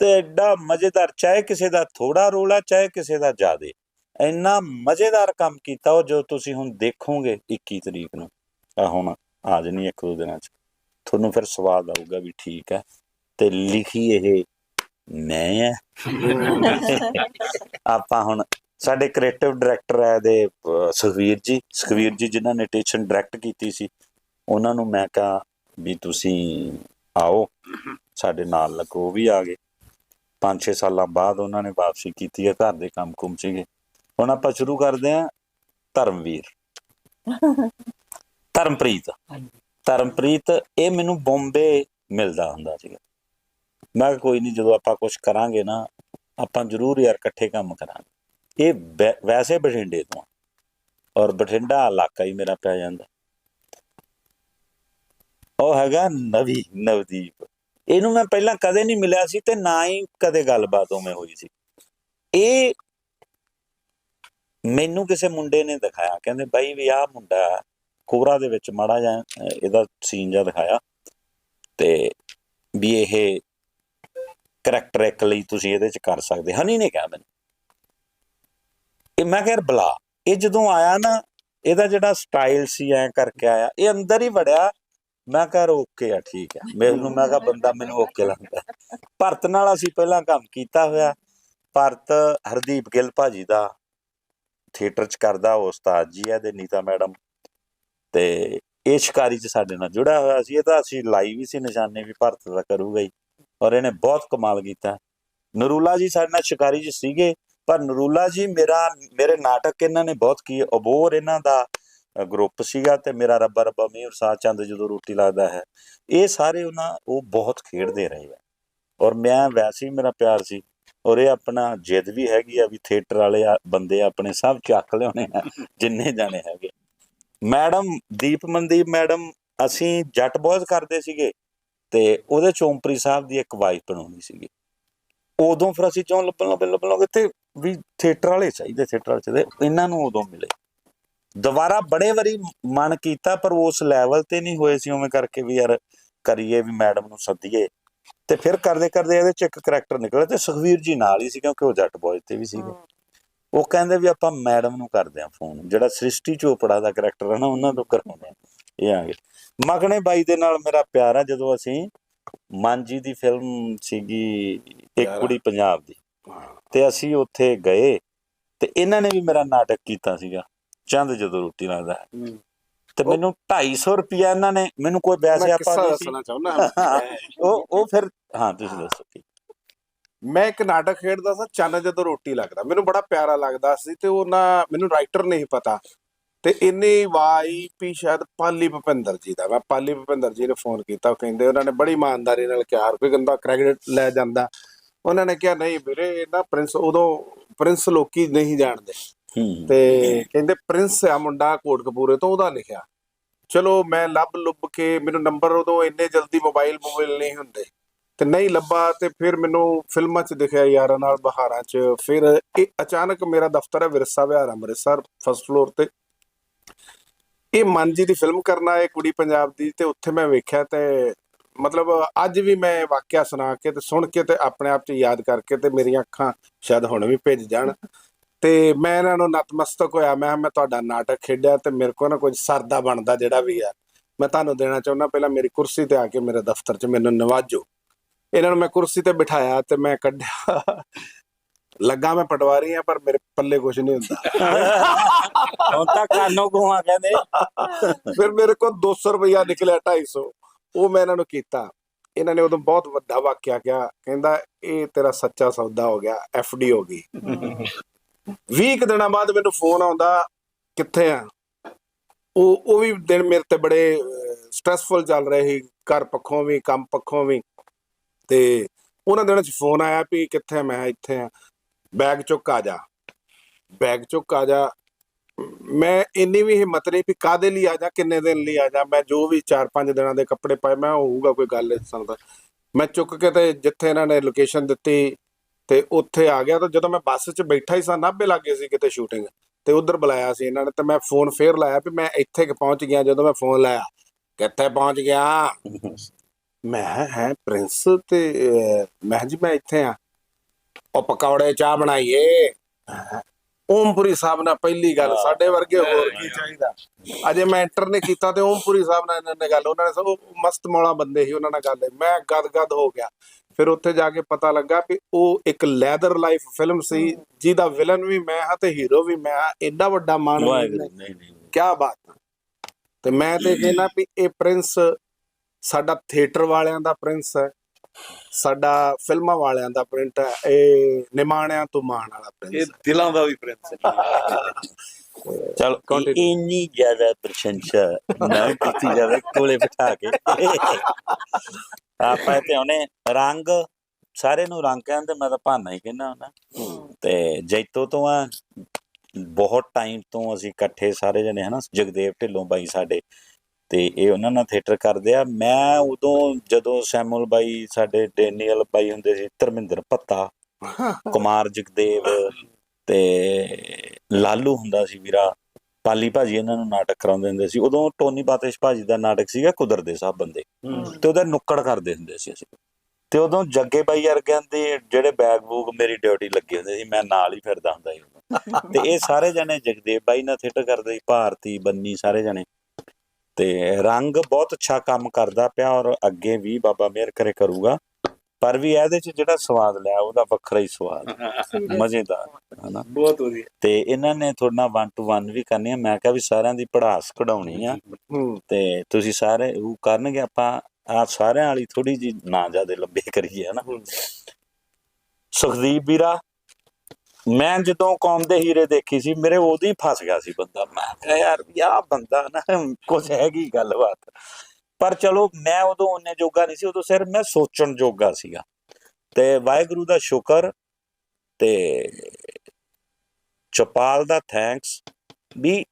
ਤੇ ਐਡਾ ਮਜ਼ੇਦਾਰ ਚਾਹੇ ਕਿਸੇ ਦਾ ਥੋੜਾ ਰੋਲ ਚਾਹੇ ਕਿਸੇ ਦਾ ਜ਼ਿਆਦੇ ਇੰਨਾ ਮਜ਼ੇਦਾਰ ਕੰਮ ਕੀਤਾ ਉਹ ਜੋ ਤੁਸੀਂ ਹੁਣ ਦੇਖੋਗੇ 21 ਤਰੀਕ ਨੂੰ। ਆ ਹੁਣ ਆ ਜਣੀ ਇੱਕ ਦੋ ਦਿਨਾਂ ਚ। ਤੁਹਾਨੂੰ ਫਿਰ ਸਵਾਦ ਆਊਗਾ ਵੀ ਠੀਕ ਹੈ ਤੇ ਲਿਖੀ ਇਹ ਮੈਂ *laughs* ਆਪਾਂ ਹੁਣ ਸਾਡੇ ਕ੍ਰੀਏਟਿਵ ਡਾਇਰੈਕਟਰ ਹੈ ਦੇ ਸੁਖਵੀਰ ਜੀ। ਸੁਖਵੀਰ ਜੀ ਜਿਨ੍ਹਾਂ ਨੇ ਟੇਸ਼ਨ ਡਾਇਰੈਕਟ ਕੀਤੀ ਸੀ ਉਹਨਾਂ ਨੂੰ ਮੈਂ ਕਿਹਾ ਵੀ ਤੁਸੀਂ ਆਓ ਸਾਡੇ ਨਾਲ ਲੱਗੋ ਉਹ ਵੀ ਆ ਗਏ। 5-6 ਸਾਲਾਂ ਬਾਅਦ ਉਹਨਾਂ ਨੇ ਵਾਪਸੀ ਕੀਤੀ ਹੈ ਘਰ ਦੇ ਕੰਮ-ਕੁਮ ਸੀਗੇ। ਹੁਣ ਆਪਾਂ ਸ਼ੁਰੂ ਕਰਦੇ ਹਾਂ ਧਰਮਵੀਰ। *laughs* ਧਰਮਪ੍ਰੀਤ। ਧਰਮਪ੍ਰੀਤ ਇਹ ਮੈਨੂੰ ਬੰਬੇ ਮਿਲਦਾ ਹੁੰਦਾ ਸੀਗਾ। ਮੈਂ ਕੋਈ ਨਹੀਂ ਜਦੋਂ ਆਪਾਂ ਕੁਝ ਕਰਾਂਗੇ ਨਾ ਆਪਾਂ ਜ਼ਰੂਰ ਯਾਰ ਇਕੱਠੇ ਕੰਮ ਕਰਾਂਗੇ। ਇਹ ਵੈ- ਵੈਸੇ ਬਠਿੰਡੇ ਤੋਂ ਆ। ਔਰ ਬਠਿੰਡਾ ਇਲਾਕਾ ਹੀ ਮੇਰਾ ਪੈ ਜਾਂਦਾ। ਉਹ ਹੈਗਾ ਨਵੀ ਨਵਦੀਪ। ਇਹਨੂੰ ਮੈਂ ਪਹਿਲਾਂ ਕਦੇ ਨਹੀਂ ਮਿਲਿਆ ਸੀ ਤੇ ਨਾ ਹੀ ਕਦੇ ਗੱਲਬਾਤ ਉਵੇਂ ਹੋਈ ਸੀ। ਇਹ ਮੈਨੂੰ ਕਿਸੇ ਮੁੰਡੇ ਨੇ ਦਿਖਾਇਆ। ਕਹਿੰਦੇ ਬਾਈ ਵੀ ਆਹ ਮੁੰਡਾ ਹੈ, ਕੋਰਾ ਦੇ ਵਿੱਚ ਮਾੜਾ ਜਿਹਾ ਇਹਦਾ ਸੀਨ ਜਿਹਾ ਦਿਖਾਇਆ। ਤੇ ਵੀ ਇਹ ਕਰੈਕਟਰ ਇੱਕ ਲਈ ਤੁਸੀਂ ਇਹਦੇ ਚ ਕਰ ਸਕਦੇ। ਹਨੀ ਨੇ ਕਿਹਾ ਮੈਨੂੰ। ਇਹ ਮੈਂ ਕਿਹਾ ਯਾਰ ਬਲਾ। ਇਹ ਜਦੋਂ ਆਇਆ ਨਾ, ਇਹਦਾ ਜਿਹੜਾ ਸਟਾਈਲ ਸੀ, ਐ ਕਰਕੇ ਆਇਆ, ਇਹ ਅੰਦਰ ਹੀ ਵੜਿਆ। ਮੈਂ ਕਿਹਾ ਓਕੇ ਆ, ਠੀਕ ਆ। ਮੈਨੂੰ ਮੈਂ ਕਿਹਾ ਬੰਦਾ ਮੈਨੂੰ ਓਕੇ ਲੱਗਦਾ। ਭਰਤ ਨਾਲ ਅਸੀਂ ਪਹਿਲਾਂ ਕੰਮ ਕੀਤਾ ਹੋਇਆ। ਭਰਤ ਹਰਦੀਪ ਗਿੱਲ ਭਾਜੀ ਦਾ ਥੀਏਟਰ ਚ ਕਰਦਾ, ਉਹ ਉਸਤਾਦ ਜੀ ਹੈ ਤੇ ਨੀਤਾ ਮੈਡਮ। ਤੇ ਇਹ ਸ਼ਿਕਾਰੀ ਚ ਸਾਡੇ ਨਾਲ ਜੁੜਿਆ ਹੋਇਆ ਸੀ। ਇਹ ਤਾਂ ਅਸੀਂ ਲਾਈ ਵੀ ਸੀ ਨਿਸ਼ਾਨੇ ਵੀ ਭਰਤ ਦਾ ਕਰੂਗਾ ਹੀ। ਔਰ ਇਹਨੇ ਬਹੁਤ ਕਮਾਲ ਕੀਤਾ। ਨਰੂਲਾ ਜੀ ਸਾਡੇ ਨਾਲ ਸ਼ਿਕਾਰੀ ਚ ਸੀਗੇ। ਪਰ ਨਰੂਲਾ ਜੀ ਮੇਰਾ ਮੇਰੇ ਨਾਟਕ ਇਹਨਾਂ ਨੇ ਬਹੁਤ ਕੀ ਅਬੋਰ ਇਹਨਾਂ ਦਾ ਗਰੁੱਪ ਸੀਗਾ ਤੇ ਮੇਰਾ ਰੱਬਾ ਰੱਬਾ ਮੀਰ ਸਾਹ ਚੰਦ ਜਦੋਂ ਰੋਟੀ ਲੱਗਦਾ ਹੈ ਇਹ ਸਾਰੇ ਉਹਨਾਂ ਉਹ ਬਹੁਤ ਖੇਡਦੇ ਰਹੇ ਆ ਔਰ ਮੈਂ ਵੈਸੇ ਹੀ ਮੇਰਾ ਪਿਆਰ ਸੀ ਔਰ ਇਹ ਆਪਣਾ ਜਿੱਦ ਵੀ ਹੈਗੀ ਆ ਵੀ ਥੀਏਟਰ ਵਾਲੇ ਆ- ਬੰਦੇ ਆਪਣੇ ਸਭ ਚੱਕ ਲਿਆਉਣੇ ਆ ਜਿੰਨੇ ਜਾਣੇ ਹੈਗੇ ਮੈਡਮ ਦੀਪ ਮਨਦੀਪ ਮੈਡਮ ਅਸੀਂ ਜੱਟ ਬॉयਜ਼ ਕਰਦੇ ਸੀਗੇ ਤੇ ਉਹਦੇ ਚੋਂਪਰੀ ਸਾਹਿਬ ਦੀ ਇੱਕ ਵਾਈਫ ਬਣਾਉਣੀ ਸੀਗੀ ਉਦੋਂ ਫਿਰ ਅਸੀਂ ਚੋਂ ਲੱਭਣ ਲੱਭਣ ਲੱਭਣ ਲੱਗੇ ਵੀ ਥੀਏਟਰ ਵਾਲੇ ਚਾਹੀਦੇ ਥੀਏਟਰ ਵਾਲੇ ਚਾਹੀਦੇ ਇਹਨਾਂ ਨੂੰ ਉਦੋਂ ਮਿਲੇ। ਦੁਬਾਰਾ ਬੜੇ ਵਾਰੀ ਮਨ ਕੀਤਾ ਪਰ ਉਸ ਲੈਵਲ ਤੇ ਨਹੀਂ ਹੋਏ ਸੀ ਉਵੇਂ ਕਰਕੇ ਵੀ ਯਾਰ ਕਰੀਏ ਵੀ ਮੈਡਮ ਨੂੰ ਸੱਦੀਏ। ਤੇ ਫਿਰ ਕਰਦੇ ਕਰਦੇ ਇਹਦੇ ਚ ਇੱਕ ਕਰੈਕਟਰ ਨਿਕਲਿਆ ਤੇ ਸੁਖਵੀਰ ਜੀ ਨਾਲ ਹੀ ਸੀ ਕਿਉਂਕਿ ਉਹ ਜੱਟ ਬॉयਜ਼ ਤੇ ਵੀ ਸੀਗੇ। ਉਹ ਕਹਿੰਦੇ ਵੀ ਆਪਾਂ ਮੈਡਮ ਨੂੰ ਕਰਦੇ ਆ ਫੋਨ ਜਿਹੜਾ ਸ੍ਰਿਸ਼ਟੀ ਚੋਪੜਾ ਦਾ ਕਰੈਕਟਰ ਹੈ ਨਾ ਉਹਨਾਂ ਤੋਂ ਕਰਾਉਂਦੇ ਆ ਇਹ ਆ ਗਏ। ਮਗਨੇ ਬਾਈ ਦੇ ਨਾਲ ਮੇਰਾ ਪਿਆਰ ਆ ਜਦੋਂ ਅਸੀਂ ਮਾਂਜੀ ਦੀ ਫਿਲਮ ਸੀਗੀ ਇੱਕ। ਕੁੜੀ ਪੰਜਾਬ ਦੀ। ਤੇ ਅਸੀਂ ਉੱਥੇ ਗਏ ਤੇ ਇਹਨਾਂ ਨੇ ਵੀ ਮੇਰਾ ਨਾਟਕ ਕੀਤਾ ਸੀਗਾ ਚੰਦ ਜਦੋਂ ਰੋਟੀ ਲੱਗਦਾ ਹੈ। ਤੇ ਮੈਨੂੰ 250 ਰੁਪਿਆ ਇਹਨਾਂ ਨੇ ਮੈਨੂੰ ਕੋਈ ਵੈਸੇ ਮੈਂ ਆਪਾਂ ਨਹੀਂ ਦੱਸਣਾ ਚਾਹੁੰਦਾ *laughs* ਉਹ ਉਹ ਫਿਰ ਹਾਂ ਤੁਸੀਂ ਦੱਸੋ ਕੀ। ਮੈਂ ਇੱਕ ਨਾਟਕ ਖੇਡਦਾ ਸੀ ਚੰਨ ਜਦੋਂ ਰੋਟੀ ਲੱਗਦਾ। ਮੈਨੂੰ ਬੜਾ ਪਿਆਰਾ ਲੱਗਦਾ ਸੀ ਤੇ ਉਹ ਨਾ ਮੈਨੂੰ ਰਾਈਟਰ ਨਹੀਂ ਪਤਾ। ਤੇ ਇੰਨੀ ਵਾਈ ਵੀ ਸ਼ਾਇਦ ਪਾਲੀ ਭੁਪਿੰਦਰ ਜੀ ਦਾ। ਮੈਂ ਪਾਲੀ ਭੁਪਿੰਦਰ ਜੀ ਨੂੰ ਫੋਨ ਕੀਤਾ। ਉਹ ਕਹਿੰਦੇ ਉਹਨਾਂ ਨੇ ਬੜੀ ਇਮਾਨਦਾਰੀ ਨਾਲ ਕਿਹਾ ਹਰ ਕੋਈ ਗੰਦਾ ਕ੍ਰੈਡਿਟ ਲੈ ਜਾਂਦਾ। ਉਹਨਾਂ ਨੇ ਕਿਹਾ ਨਹੀਂ ਵੀਰੇ ਇਹ ਨਾ ਪ੍ਰਿੰਸ ਉਦੋਂ ਪ੍ਰਿੰਸ ਲੋਕੀ ਨਹੀਂ ਜਾਣਦੇ। ਹੂੰ। ਤੇ ਕਹਿੰਦੇ ਪ੍ਰਿੰਸ ਆ ਮੁੰਡਾ ਕੋਟਕਪੂਰੇ ਤੋਂ ਉਹਦਾ ਲਿਖਿਆ। ਚਲੋ ਮੈਂ ਲੱਭ ਲੁੱਭ ਕੇ ਮੈਨੂੰ ਨੰਬਰ ਉਦੋਂ ਇੰਨੇ ਜਲਦੀ ਮੋਬਾਈਲ ਮੋਬਾਈਲ ਨਹੀਂ ਹੁੰਦੇ। ਤੇ ਨਹੀਂ ਲੱਭਾ ਤੇ ਫਿਰ ਮੈਨੂੰ ਫਿਲਮਾਂ 'ਚ ਦਿਖਿਆ ਯਾਰਾਂ ਨਾਲ ਬਹਾਰਾਂ 'ਚ। ਫਿਰ ਇਹ ਅਚਾਨਕ ਮੇਰਾ ਦਫ਼ਤਰ ਹੈ ਵਿਰਸਾ ਵਿਹਾਰ ਅੰਮ੍ਰਿਤਸਰ ਫਸਟ ਫਲੋਰ ਤੇ। ਇਹ ਮਨ ਜੀ ਦੀ ਫਿਲਮ ਕਰਨਾ ਇਹ ਕੁੜੀ ਪੰਜਾਬ ਦੀ ਤੇ ਉੱਥੇ ਮੈਂ ਵੇਖਿਆ ਤੇ ਮਤਲਬ ਅੱਜ ਵੀ ਮੈਂ ਵਾਕਿਆ ਸੁਣਾ ਕੇ ਤੇ ਸੁਣ ਕੇ ਤੇ ਆਪਣੇ ਆਪ 'ਚ ਯਾਦ ਕਰਕੇ ਤੇ ਮੇਰੀਆਂ ਅੱਖਾਂ ਸ਼ਾਇਦ ਹੁਣ ਵੀ ਭਿੱਜ ਜਾਣ। ਤੇ ਮੈਂ ਇਹਨਾਂ ਨੂੰ ਨਤਮਸਤਕ ਹੋਇਆ ਮੈਂ ਮੈਂ ਤੁਹਾਡਾ ਨਾਟਕ ਖੇਡਿਆ ਤੇ ਮੇਰੇ ਕੋਲ ਨਾ ਕੁਝ ਸਰਦਾ ਬਣਦਾ ਜਿਹੜਾ ਵੀ ਆ। ਮੈਂ ਤੁਹਾਨੂੰ ਦੇਣਾ ਚਾਹੁੰਦਾ ਪਹਿਲਾਂ ਮੇਰੀ ਕੁਰਸੀ ਤੇ ਆ ਕੇ ਮੇਰੇ ਦਫ਼ਤਰ 'ਚ ਮੈਨੂੰ ਨਵਾਜੋ। ਇਹਨਾਂ ਨੂੰ ਮੈਂ ਕੁਰਸੀ ਤੇ ਬਿਠਾਇਆ ਤੇ ਮੈਂ ਕੱਢਿਆ। ਲੱਗਾ ਮੈਂ ਪਟਵਾਰੀ ਆ ਪਰ ਮੇਰੇ ਪੱਲੇ ਕੁਝ ਨਹੀਂ ਹੁੰਦਾ। ਹੁਣ ਤਾਂ ਕਾਨੋ ਗੋਆ ਕਹਿੰਦੇ। ਫਿਰ ਮੇਰੇ ਕੋਲ 200 ਰੁਪਇਆ ਨਿਕਲਿਆ 250 ਉਹ ਮੈਂ ਇਹਨਾਂ ਨੂੰ ਕੀਤਾ। ਇਹਨਾਂ ਨੇ ਉਦੋਂ ਬਹੁਤ ਵੱਡਾ ਵਾਕਿਆ ਕਿਹਾ ਕਹਿੰਦਾ ਇਹ ਤੇਰਾ ਸੱਚਾ ਸੌਦਾ ਹੋ ਗਿਆ ਡੀ ਹੋ ਗਈ। *laughs* 20 ਕੁ ਦਿਨਾਂ ਬਾਅਦ ਮੈਨੂੰ ਫੋਨ ਆਉਂਦਾ ਕਿੱਥੇ ਆ? ਉਹ ਉਹ ਵੀ ਦਿਨ ਮੇਰੇ ਤੇ ਬੜੇ ਸਟ੍ਰੈਸਫੁਲ ਚੱਲ ਰਹੇ ਸੀ। ਘਰ ਪੱਖੋਂ ਵੀ ਕੰਮ ਪੱਖੋਂ ਵੀ। ਤੇ ਉਹਨਾਂ ਦਿਨਾਂ 'ਚ ਫੋਨ ਆਇਆ ਵੀ ਕਿੱਥੇ? ਮੈਂ ਇੱਥੇ ਆ। ਬੈਗ ਚੁੱਕ ਆ ਜਾ। ਬੈਗ ਚੁੱਕ ਆ ਜਾ। ਮੈਂ ਇੰਨੀ ਵੀ ਹਿੰਮਤ ਨਹੀਂ ਵੀ ਕਾਦੇ ਲਈ ਆ ਜਾ, ਕਿੰਨੇ ਦਿਨ ਲਈ ਆ ਜਾ, ਮੈਂ ਜੋ ਵੀ 4-5 ਦਿਨਾਂ ਦੇ ਕੱਪੜੇ ਪਾਏ, ਮੈਂ ਹੋਊਗਾ ਕੋਈ ਗੱਲ ਇਸ ਤਰ੍ਹਾਂ ਦਾ। ਮੈਂ ਚੁੱਕ ਕੇ ਤੇ ਜਿੱਥੇ ਇਹਨਾਂ ਨੇ ਲੋਕੇਸ਼ਨ ਦਿੱਤੀ ਤੇ ਉੱਥੇ ਆ ਗਿਆ ਤਾਂ ਜਦੋਂ ਮੈਂ ਬੱਸ 'ਚ ਬੈਠਾ ਹੀ ਸਾਂ, ਨਾਭੇ ਲੱਗੇ ਸੀ ਕਿਤੇ ਸ਼ੂਟਿੰਗ ਤੇ ਉਧਰ ਬੁਲਾਇਆ ਸੀ ਇਹਨਾਂ ਨੇ ਤੇ ਮੈਂ ਫੋਨ ਫੇਰ ਲਾਇਆ ਵੀ ਮੈਂ ਇੱਥੇ ਕਿ ਪਹੁੰਚ ਗਿਆ ਜਦੋਂ ਮੈਂ ਫੋਨ ਲਾਇਆ। ਕਿੱਥੇ ਪਹੁੰਚ ਗਿਆ? ਮੈਂ ਹੈ ਪ੍ਰਿੰਸ ਤੇ ਮੈਂ ਜੀ ਮੈਂ ਇੱਥੇ ਆ। ਉਹ ਪਕੌੜੇ ਚਾਹ ਬਣਾਈਏ। ਓਮਪੁਰੀ ਸਾਹਿਬ ਨਾਲ ਪਹਿਲੀ ਗੱਲ ਸਾਡੇ ਵਰਗੇ ਹੋਰ ਕੀ ਚਾਹੀਦਾ? ਅਜੇ ਮੈਂ ਐਂਟਰ ਨੇ ਕੀਤਾ ਤੇ ਓਮਪੁਰੀ ਸਾਹਿਬ ਨਾਲ ਇਹਨਾਂ ਨੇ ਗੱਲ ਉਹਨਾਂ ਨੇ ਸਭ ਮਸਤ ਮੌਲਾ ਬੰਦੇ ਸੀ ਉਹਨਾਂ ਨਾਲ ਗੱਲ। ਮੈਂ ਗਦ-ਗਦ ਹੋ ਗਿਆ। ਫਿਰ ਉੱਥੇ ਜਾ ਕੇ ਪਤਾ ਲੱਗਾ ਕਿ ਉਹ ਇੱਕ ਲੈਦਰ ਲਾਈਫ ਫਿਲਮ ਸੀ ਜਿਹਦਾ ਵਿਲਨ ਵੀ ਮੈਂ ਹਾਂ ਤੇ ਹੀਰੋ ਵੀ ਮੈਂ ਹਾਂ ਐਡਾ ਵੱਡਾ ਮਾਣ ਨਹੀਂ ਨਹੀਂ ਕੀ ਬਾਤ। ਤੇ ਮੈਂ ਤੇ ਕਹਿੰਦਾ ਵੀ ਇਹ ਪ੍ਰਿੰਸ ਸਾਡਾ ਥੀਏਟਰ ਵਾਲਿਆਂ ਦਾ ਪ੍ਰਿੰਸ ਹੈ। ਸਾਡਾ ਫਿਲਮਾਂ ਵਾਲਿਆਂ ਦਾ ਪ੍ਰਿੰਟ ਹੈ ਇਹ ਨਿਮਾਣਿਆਂ ਤੋਂ ਮਾਣ ਵਾਲਾ ਇਹ ਦਿਲਾਂ ਦਾ ਵੀ ਪ੍ਰਿੰਸ ਹੈ। ਚਲ Continue. ਇੰਨੀ ਜ਼ਿਆਦਾ ਪ੍ਰਸ਼ੰਸਾ ਨਾ ਕੀਤੀ ਜਾਵੇ ਕੋਲੇ ਬਿਠਾ ਕੇ। ਆਪਾਂ ਤੇ ਉਹਨੇ ਰੰਗ ਸਾਰੇ ਨੂੰ ਰੰਗ ਕਹਿੰਦੇ ਮੈਂ ਤਾਂ ਭਾਨਾ ਹੀ ਕਹਿੰਦਾ ਹੁੰਦਾ। ਤੇ ਜੈਤੋ ਤੋਂ ਆ ਬਹੁਤ ਟਾਈਮ ਤੋਂ ਅਸੀਂ ਇਕੱਠੇ ਸਾਰੇ ਜਣੇ ਹਨਾ ਜਗਦੇਵ ਢਿੱਲੋਂ ਬਾਈ ਸਾਡੇ। ਤੇ ਇਹ ਉਹਨਾਂ ਨਾਲ ਥੀਏਟਰ ਕਰਦੇ ਆ। ਮੈਂ ਉਦੋਂ ਜਦੋਂ ਸੈਮੂਅਲ ਬਾਈ ਸਾਡੇ ਡੈਨੀਅਲ ਬਾਈ ਹੁੰਦੇ ਸੀ ਧਰਮਿੰਦਰ ਪੱਤਾ ਕੁਮਾਰ ਜਗਦੇਵ ਤੇ ਲਾਲੂ ਹੁੰਦਾ ਸੀ ਵੀਰਾ ਪਾਲੀ ਭਾਜੀ ਇਹਨਾਂ ਨੂੰ ਨਾਟਕ ਕਰਾਉਂਦੇ ਹੁੰਦੇ ਸੀ। ਉਦੋਂ ਟੋਨੀ ਬਾਤਿਸ਼ ਭਾਜੀ ਦਾ ਨਾਟਕ ਸੀਗਾ ਕੁਦਰਦੇ ਸਾਹਿਬ ਬੰਦੇ। ਤੇ ਉਹਦਾ ਨੁੱਕੜ ਕਰਦੇ ਹੁੰਦੇ ਸੀ ਅਸੀਂ। ਤੇ ਉਦੋਂ ਜੱਗੇ ਬਾਈ ਵਰਗਿਆਂ ਦੇ ਜਿਹੜੇ ਬੈਗ ਬੂਗ ਮੇਰੀ ਡਿਊਟੀ ਲੱਗੀ ਹੁੰਦੀ ਸੀ ਮੈਂ ਨਾਲ ਹੀ ਫਿਰਦਾ ਹੁੰਦਾ ਸੀ। ਤੇ ਇਹ ਸਾਰੇ ਜਣੇ ਜਗਦੇਵ ਬਾਈ ਨਾਲ ਥੀਏਟਰ ਕਰਦੇ ਸੀ ਭਾਰਤੀ ਬੰਨੀ ਸਾਰੇ ਜਣੇ। ਤੇ ਰੰਗ ਬਹੁਤ ਅੱਛਾ ਕੰਮ ਕਰਦਾ ਪਿਆ ਔਰ ਅੱਗੇ ਵੀ ਬਾਬਾ ਮਿਹਰ ਕਰੇ ਕਰੂਗਾ। ਪਰ ਵੀ ਇਹਦੇ ਚ ਜਿਹੜਾ ਸਵਾਦ ਲਿਆ ਉਹਦਾ ਵੱਖਰਾ ਹੀ ਸਵਾਦ ਮਜ਼ੇਦਾਰ ਹਨਾ? ਬਹੁਤ ਵਧੀਆ। ਤੇ ਇਹਨਾਂ ਨੇ ਤੁਹਾਡੇ ਨਾਲ 1 ਟੂ 1 ਵੀ ਕਰਨੀ ਆ। ਮੈਂ ਕਿਹਾ ਵੀ ਸਾਰਿਆਂ ਦੀ ਪੜਾਸ ਕਢਾਉਣੀ ਆ। ਤੇ ਤੁਸੀਂ ਸਾਰੇ ਉਹ ਕਰਨਗੇ ਆਪਾਂ ਆ ਸਾਰਿਆਂ ਵਾਲੀ ਥੋੜੀ ਜੀ ਨਾ ਜਿਆਦੇ ਲੰਬੇ ਕਰੀਏ ਹਨਾ? ਸੁਖਦੀਪ ਵੀਰਾ ਮੈਂ ਜਦੋਂ ਕੌਮ ਦੇ ਹੀਰੇ ਦੇਖੀ ਸੀ, ਮੇਰੇ ਉਹਦੀ ਫਸ ਗਿਆ ਸੀ ਬੰਦਾ। ਮੈਂ ਕਿਹਾ, ਯਾਰ, ਵੀ ਆਹ ਬੰਦਾ ਨਾ ਕੁਝ ਹੈਗੀ ਗੱਲਬਾਤ। ਪਰ ਚਲੋ, ਮੈਂ ਉਦੋਂ ਉਹਨੇ ਜੋਗਾ ਨਹੀਂ ਸੀ, ਉਦੋਂ ਸਿਰ ਮੈਂ ਸੋਚਣ ਜੋਗਾ ਸੀਗਾ। ਤੇ ਵਾਹਿਗੁਰੂ ਦਾ ਸ਼ੁਕਰ ਤੇ ਚਪਾਲ ਦਾ ਥੈਂਕਸ ਵੀ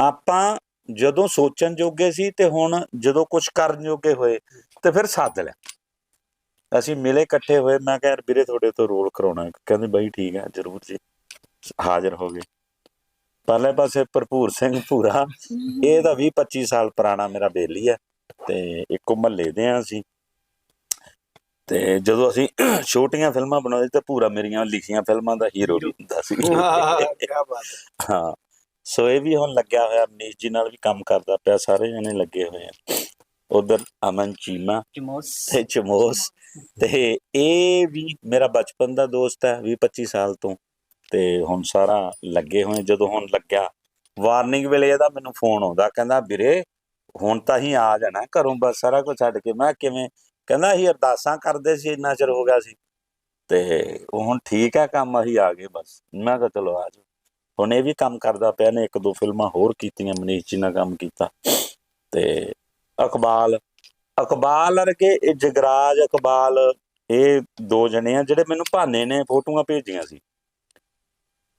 ਆਪਾਂ ਜਦੋਂ ਸੋਚਣ ਜੋਗੇ ਸੀ ਤੇ ਹੁਣ ਜਦੋਂ ਕੁਝ ਕਰਨ ਜੋਗੇ ਹੋਏ, ਤੇ ਫਿਰ ਸੱਦ ਲਿਆ। ਅਸੀਂ ਮਿਲੇ ਇਕੱਠੇ ਹੋਏ ਮੈਂ ਕਿਹਾ ਯਾਰ ਵੀਰੇ ਤੁਹਾਡੇ ਤੋਂ ਰੋਲ ਕਰਾਉਣਾ। ਕਹਿੰਦੇ ਬਾਈ ਠੀਕ ਹੈ ਜਰੂਰ ਜੀ। ਹਾਜ਼ਰ ਹੋ ਗਏ। ਪਰਲੇ ਪਾਸੇ ਭਰਪੂਰ ਸਿੰਘ ਪੂਰਾ ਇਹ ਤਾਂ 20 25 ਸਾਲ ਪੁਰਾਣਾ ਮੇਰਾ ਬੇਲੀ ਹੈ ਤੇ ਇੱਕੋ ਮਹੱਲੇ ਦੇ ਆ ਅਸੀਂ। ਤੇ ਜਦੋਂ ਅਸੀਂ ਛੋਟੀਆਂ ਫਿਲਮਾਂ ਬਣਾਉਂਦੇ ਤੇ ਪੂਰਾ ਮੇਰੀਆਂ ਲਿਖੀਆਂ ਫਿਲਮਾਂ ਦਾ ਹੀਰੋ ਵੀ ਹੁੰਦਾ ਸੀ। ਕੀ ਬਾਤ ਹੈ। ਹਾਂ। ਸੋ ਇਹ ਵੀ ਹੁਣ ਲੱਗਿਆ ਹੋਇਆ ਮਨੀਸ਼ ਜੀ ਨਾਲ ਵੀ ਕੰਮ ਕਰਦਾ ਪਿਆ ਸਾਰੇ ਜਣੇ ਲੱਗੇ ਹੋਏ ਆ। ਉਧਰ ਅਮਨ ਚੀਮਾ ਤੇ ਚਮੋਸ। ਤੇ ਇਹ ਵੀ ਮੇਰਾ ਬਚਪਨ ਦਾ ਦੋਸਤ ਹੈ 20 25 ਸਾਲ ਤੋਂ। ਤੇ ਹੁਣ ਸਾਰਾ ਲੱਗੇ ਹੋਏ ਜਦੋਂ ਹੁਣ ਲੱਗਿਆ। ਵਾਰਨਿੰਗ ਵੇਲੇ ਇਹਦਾ ਮੈਨੂੰ ਫੋਨ ਆਉਂਦਾ ਕਹਿੰਦਾ ਵੀਰੇ ਹੁਣ ਤਾਂ ਹੀ ਆ ਜਾਣਾ ਘਰੋਂ ਬਸ ਸਾਰਾ ਕੁਝ ਛੱਡ ਕੇ। ਮੈਂ ਕਿਵੇਂ ਕਹਿੰਦਾ ਅਸੀਂ ਅਰਦਾਸਾਂ ਕਰਦੇ ਸੀ ਇੰਨਾ ਚਿਰ ਹੋ ਗਿਆ ਸੀ। ਤੇ ਉਹ ਹੁਣ ਠੀਕ ਹੈ ਕੰਮ ਅਸੀਂ ਆ ਗਏ ਬਸ। ਮੈਂ ਕਿਹਾ ਚਲੋ ਆ ਜਾਓ। ਹੁਣ ਇਹ ਵੀ ਕੰਮ ਕਰਦਾ ਪਿਆ ਨੇ ਇੱਕ ਦੋ ਫਿਲਮਾਂ ਹੋਰ ਕੀਤੀਆਂ ਮਨੀਸ਼ ਜੀ ਨਾਲ ਕੰਮ ਕੀਤਾ। ਤੇ ਇਕਬਾਲ ਇਕਬਾਲ ਵਰਗੇ ਇਹ ਜਗਰਾਜ ਇਕਬਾਲ ਇਹ ਦੋ ਜਣੇ ਆ ਜਿਹੜੇ ਮੈਨੂੰ ਭਾਨੇ ਨੇ ਫੋਟੋਆਂ ਭੇਜੀਆਂ ਸੀ।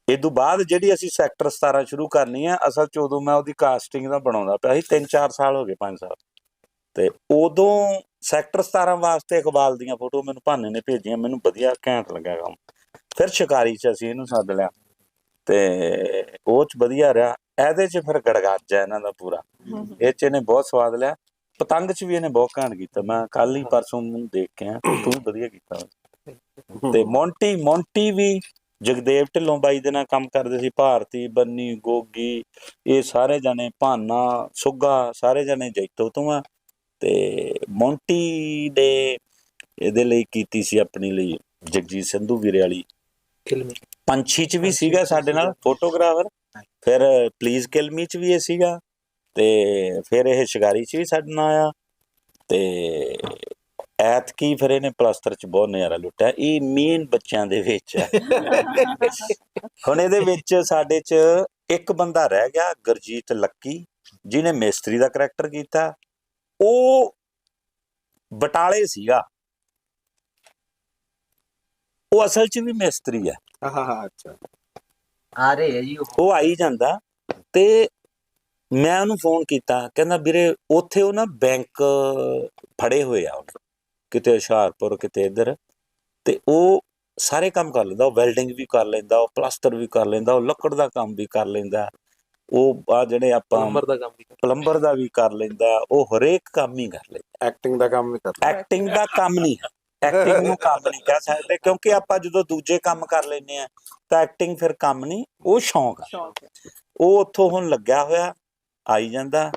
ਇਹ ਤੋਂ ਬਾਅਦ ਜਿਹੜੀ ਅਸੀਂ ਸੈਕਟਰ 17 ਸ਼ੁਰੂ ਕਰਨੀ ਆ ਅਸਲ ਚ ਉਦੋਂ ਮੈਂ ਉਹਦੀ ਕਾਸਟਿੰਗ ਦਾ ਬਣਾਉਂਦਾ ਪਿਆ ਸੀ 3-4 ਸਾਲ ਹੋ ਗਏ 5 ਸਾਲ। ਤੇ ਉਦੋਂ ਸੈਕਟਰ 17 ਵਾਸਤੇ ਇਕਬਾਲ ਦੀਆਂ ਫੋਟੋ ਮੈਨੂੰ ਭਾਨੇ ਨੇ ਭੇਜੀਆਂ ਮੈਨੂੰ ਵਧੀਆ ਘੈਂਟ ਲੱਗਾ ਕੰਮ। ਫਿਰ ਸ਼ਿਕਾਰੀ ਚ ਅਸੀਂ ਇਹਨੂੰ ਸੱਦ ਲਿਆ। ਤੇ ਉਹ ਚ ਵਧੀਆ ਰਿਹਾ। ਇਹਦੇ ਚ ਫਿਰ ਗੜਗਾਜਾ ਇਹਨਾਂ ਦਾ ਪੂਰਾ। ਇਹ ਚ ਇਹਨੇ ਬਹੁਤ ਸਵਾਦ ਲਿਆ। ਪਤੰਗ ਚ ਵੀ ਇਹਨੇ ਬਹੁਤ ਘੈਂਟ ਕੀਤਾ। ਮੈਂ ਕੱਲ ਹੀ ਪਰਸੋਂ ਨੂੰ ਦੇਖ ਕੇ ਆ ਤੂੰ ਵਧੀਆ ਕੀਤਾ ਤੇ ਮੌਂਟੀ ਮੌਂਟੀ ਵੀ ਜਗਦੇਵ ਢਿੱਲੋਂ ਬਾਈ ਦੇ ਨਾਲ ਕੰਮ ਕਰਦੇ ਸੀ ਭਾਰਤੀ ਬੰਨੀ ਗੋਗੀ ਇਹ ਸਾਰੇ ਜਣੇ ਭਾਨਾ ਸੁੱਗਾ ਸਾਰੇ ਜਣੇ ਜੈਤੋ ਤੋਂ ਆ। ਤੇ ਮੌਂਟੀ ਦੇ ਇਹਦੇ ਲਈ ਕੀਤੀ ਸੀ ਆਪਣੀ ਲਈ ਜਗਜੀਤ ਸੰਧੂ ਵੀਰੇ ਵਾਲੀ। ਪੰਛੀ ਚ ਵੀ ਸੀਗਾ ਸਾਡੇ ਨਾਲ ਫੋਟੋਗ੍ਰਾਫਰ। ਫਿਰ ਪਲੀਜ਼ ਕਿਲ ਮੀ ਚ ਵੀ ਇਹ ਸੀਗਾ। ਤੇ ਫਿਰ ਇਹ ਸ਼ਿਕਾਰੀ ਚ ਵੀ ਸਾਡੇ ਨਾਲ ਆਇਆ ਤੇ ਐਤਕੀ ਫਿਰ ਇਹਨੇ ਪਲਸਤਰ ਚ ਬਹੁਤ ਨਜ਼ਾਰਾ ਲੁੱਟਿਆ। ਇਹ ਮੇਨ ਬੱਚਿਆਂ ਦੇ ਵਿੱਚ ਹੈ *laughs* ਹੁਣ ਇਹਦੇ ਵਿੱਚ ਸਾਡੇ ਚ ਇੱਕ ਬੰਦਾ ਰਹਿ ਗਿਆ ਗੁਰਜੀਤ ਲੱਕੀ ਜਿਹਨੇ ਮਿਸਤਰੀ ਦਾ ਕਰੈਕਟਰ ਕੀਤਾ। ਉਹ ਬਟਾਲੇ ਸੀਗਾ। ਉਹ ਅਸਲ ਚ ਵੀ ਮਿਸਤਰੀ ਹੈ ਹਾਂ ਹਾਂ ਅੱਛਾ। ਆ ਰਹੇ ਹੈ ਜੀ ਉਹ। ਉਹ ਆਈ ਜਾਂਦਾ ਤੇ ਮੈਂ ਉਹਨੂੰ ਫੋਨ ਕੀਤਾ ਕਹਿੰਦਾ ਵੀਰੇ ਉੱਥੇ ਉਹ ਨਾ ਬੈਂਕ ਫੜੇ ਹੋਏ ਆ ਉਹਨੇ ਕਿਤੇ ਹੁਸ਼ਿਆਰਪੁਰ ਕਿਤੇ ਇੱਧਰ ਤੇ ਉਹ ਸਾਰੇ ਕੰਮ ਕਰ ਲੈਂਦਾ ਉਹ ਵੈਲਡਿੰਗ ਵੀ ਕਰ ਲੈਂਦਾ ਉਹ ਪਲਾਸਟਰ ਵੀ ਕਰ ਲੈਂਦਾ ਉਹ ਲੱਕੜ ਦਾ ਕੰਮ ਵੀ ਕਰ ਲੈਂਦਾ ਉਹ ਆ ਜਿਹੜੇ ਆਪਾਂ ਨੰਬਰ ਦਾ ਕੰਮ ਵੀ ਪਲੰਬਰ ਦਾ ਵੀ ਕਰ ਲੈਂਦਾ ਉਹ ਹਰੇਕ ਕੰਮ ਹੀ ਕਰ ਲੈਂਦਾ। ਐਕਟਿੰਗ ਦਾ ਕੰਮ ਵੀ ਕਰਦਾ ਐਕਟਿੰਗ ਦਾ ਕੰਮ ਨਹੀਂ ਹੈ ਐਕਟਿੰਗ ਨੂੰ ਕੰਮ ਨਹੀਂ ਕਹਿ ਸਕਦੇ ਕਿਉਂਕਿ ਆਪਾਂ ਜਦੋਂ ਦੂਜੇ ਕੰਮ ਕਰ ਲੈਨੇ ਆ ਤਾਂ ਐਕਟਿੰਗ ਫਿਰ ਕੰਮ ਨਹੀਂ ਉਹ ਸ਼ੌਂਕ ਆ। ਸ਼ੌਂਕ ਹੈ ਉਹ ਉੱਥੋਂ ਹੁਣ ਲੱਗਿਆ ਹੋਇਆ ਆਈ ਜਾਂਦਾ,